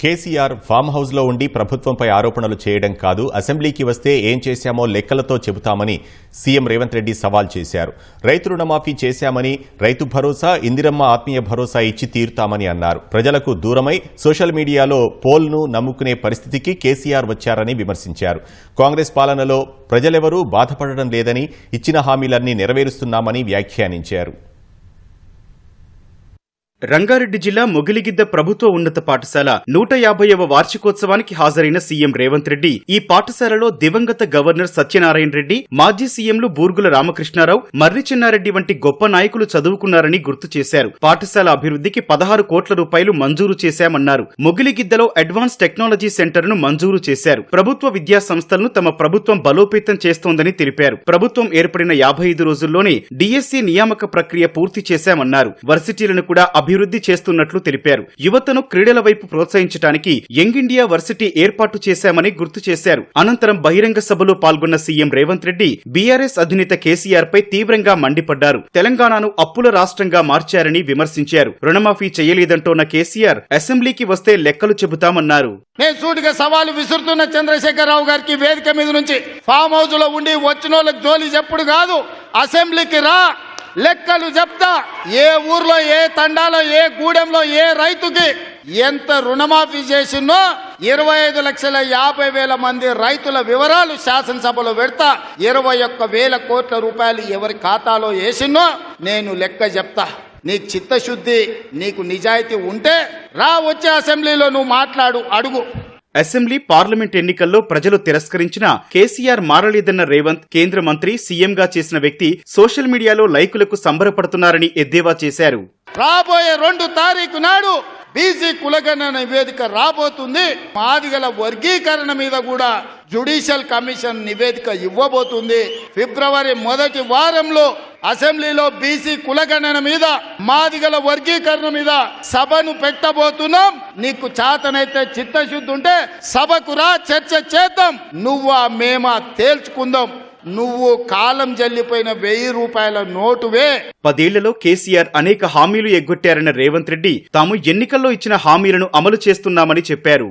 KCR form హౌస్లో ఉండి ప్రభుత్వంపై ఆరోపణలు చేయడం కాదు అసెంబ్లీకి వస్తే ఏం చేశామో లెక్కలతో చెబుతామని సీఎం రేవంత్ రెడ్డి సవాల్ చేశారు. రైతు రుణమాఫీ చేశామని రైతు భరోసా ఇందిరమ్మ ఆత్మీయ భరోసా ఇచ్చి తీరుతామని అన్నారు. ప్రజలకు దూరమై సోషల్ మీడియాలో పోల్ను నమ్ముకునే పరిస్థితికి కేసీఆర్ వచ్చారని విమర్శించారు. కాంగ్రెస్ పాలనలో ప్రజలెవరూ బాధపడడం లేదని ఇచ్చిన హామీలన్నీ నెరవేరుస్తున్నామని వ్యాఖ్యానించారు. రంగారెడ్డి జిల్లా మొగిలిగిద్ద ప్రభుత్వ ఉన్నత పాఠశాల నూట యాభైవ వార్షికోత్సవానికి హాజరైన సీఎం రేవంత్ రెడ్డి. ఈ పాఠశాలలో దివంగత గవర్నర్ సత్యనారాయణ రెడ్డి మాజీ సీఎంలు బూర్గుల రామకృష్ణారావు మర్రి చెన్నారెడ్డి వంటి గొప్ప నాయకులు చదువుకున్నారని గుర్తు చేశారు. పాఠశాల అభివృద్ధికి పదహారు కోట్ల రూపాయలు మంజూరు చేశామన్నారు. మొగిలిగిద్దలో అడ్వాన్స్ టెక్నాలజీ సెంటర్ను మంజూరు చేశారు. ప్రభుత్వ విద్యా సంస్థలను తమ ప్రభుత్వం బలోపేతం చేస్తోందని తెలిపారు. ప్రభుత్వం ఏర్పడిన యాభై ఐదు రోజుల్లోనే డిఎస్సి నియామక ప్రక్రియ పూర్తి చేశామన్నారు. వర్సిటీలను కూడా అభివృద్ధి చేస్తున్నట్లు తెలిపారు. యువతను క్రీడల వైపు ప్రోత్సహించడానికి యంగ్ ఇండియా వర్సిటీ ఏర్పాటు చేశామని గుర్తు చేశారు. అనంతరం బహిరంగ సభలో పాల్గొన్న సీఎం రేవంత్ రెడ్డి బీఆర్ఎస్ అధినేత కేసీఆర్ పై తీవ్రంగా మండిపడ్డారు. తెలంగాణను అప్పుల రాష్ట్రంగా మార్చారని విమర్శించారు. రుణమాఫీ చేయలేదంటోన్న కేసీఆర్ అసెంబ్లీకి వస్తే లెక్కలు చెబుతామన్నారు. నేను సూటిగా సవాలు విసురుతున్న చంద్రశేఖరరావు గారికి వేదిక మీద నుంచి ఫామ్ హౌస్లో ఉండి వచ్చిన వాళ్ళకి జోలి చెప్పుడు కాదు? అసెంబ్లీకి రా! లెక్కలు చెప్తా. ఏ ఊర్లో ఏ తండాలో ఏ గూడెంలో ఏ రైతుకి ఎంత రుణమాఫీ చేసినో ఇరవై ఐదు లక్షల యాభై వేల మంది రైతుల వివరాలు శాసనసభలో పెడతా. ఇరవై ఒక్క వేల కోట్ల రూపాయలు ఎవరి ఖాతాలో వేసినో నేను లెక్క చెప్తా. నీ చిత్తశుద్ధి నీకు నిజాయితీ ఉంటే రా వచ్చే అసెంబ్లీలో నువ్వు మాట్లాడు అడుగు. అసెంబ్లీ పార్లమెంట్ ఎన్నికల్లో ప్రజలు తిరస్కరించిన కేసీఆర్ మారలేదన్న రేవంత్ కేంద్ర మంత్రి సీఎంగా చేసిన వ్యక్తి సోషల్ మీడియాలో లైకులకు సంబరపడుతున్నారని ఎద్దేవా చేశారు. రాబోయే రెండు తారీఖు నాడు బీసీ కులగణన నివేదిక రాబోతుంది. మాదిగల వర్గీకరణ మీద కూడా జుడిషియల్ కమిషన్ నివేదిక ఇవ్వబోతుంది. ఫిబ్రవరి మొదటి వారంలో అసెంబ్లీలో బీసీ కులగణన మీద మాదిగల వర్గీకరణ మీద సభను పెట్టబోతున్నాం. నీకు చాతనైతే చిత్తశుద్ధి ఉంటే సభకు రా చర్చ చేద్దాం. నువ్వా మేమా తేల్చుకుందాం. నువ్వు కాలం జల్లిపోయిన వెయ్యి రూపాయల నోటువే. పదేళ్ళలో కేసీఆర్ అనేక హామీలు ఎగ్గొట్టారన్న రేవంత్ రెడ్డి తాము ఎన్నికల్లో ఇచ్చిన హామీలను అమలు చేస్తున్నామని చెప్పారు.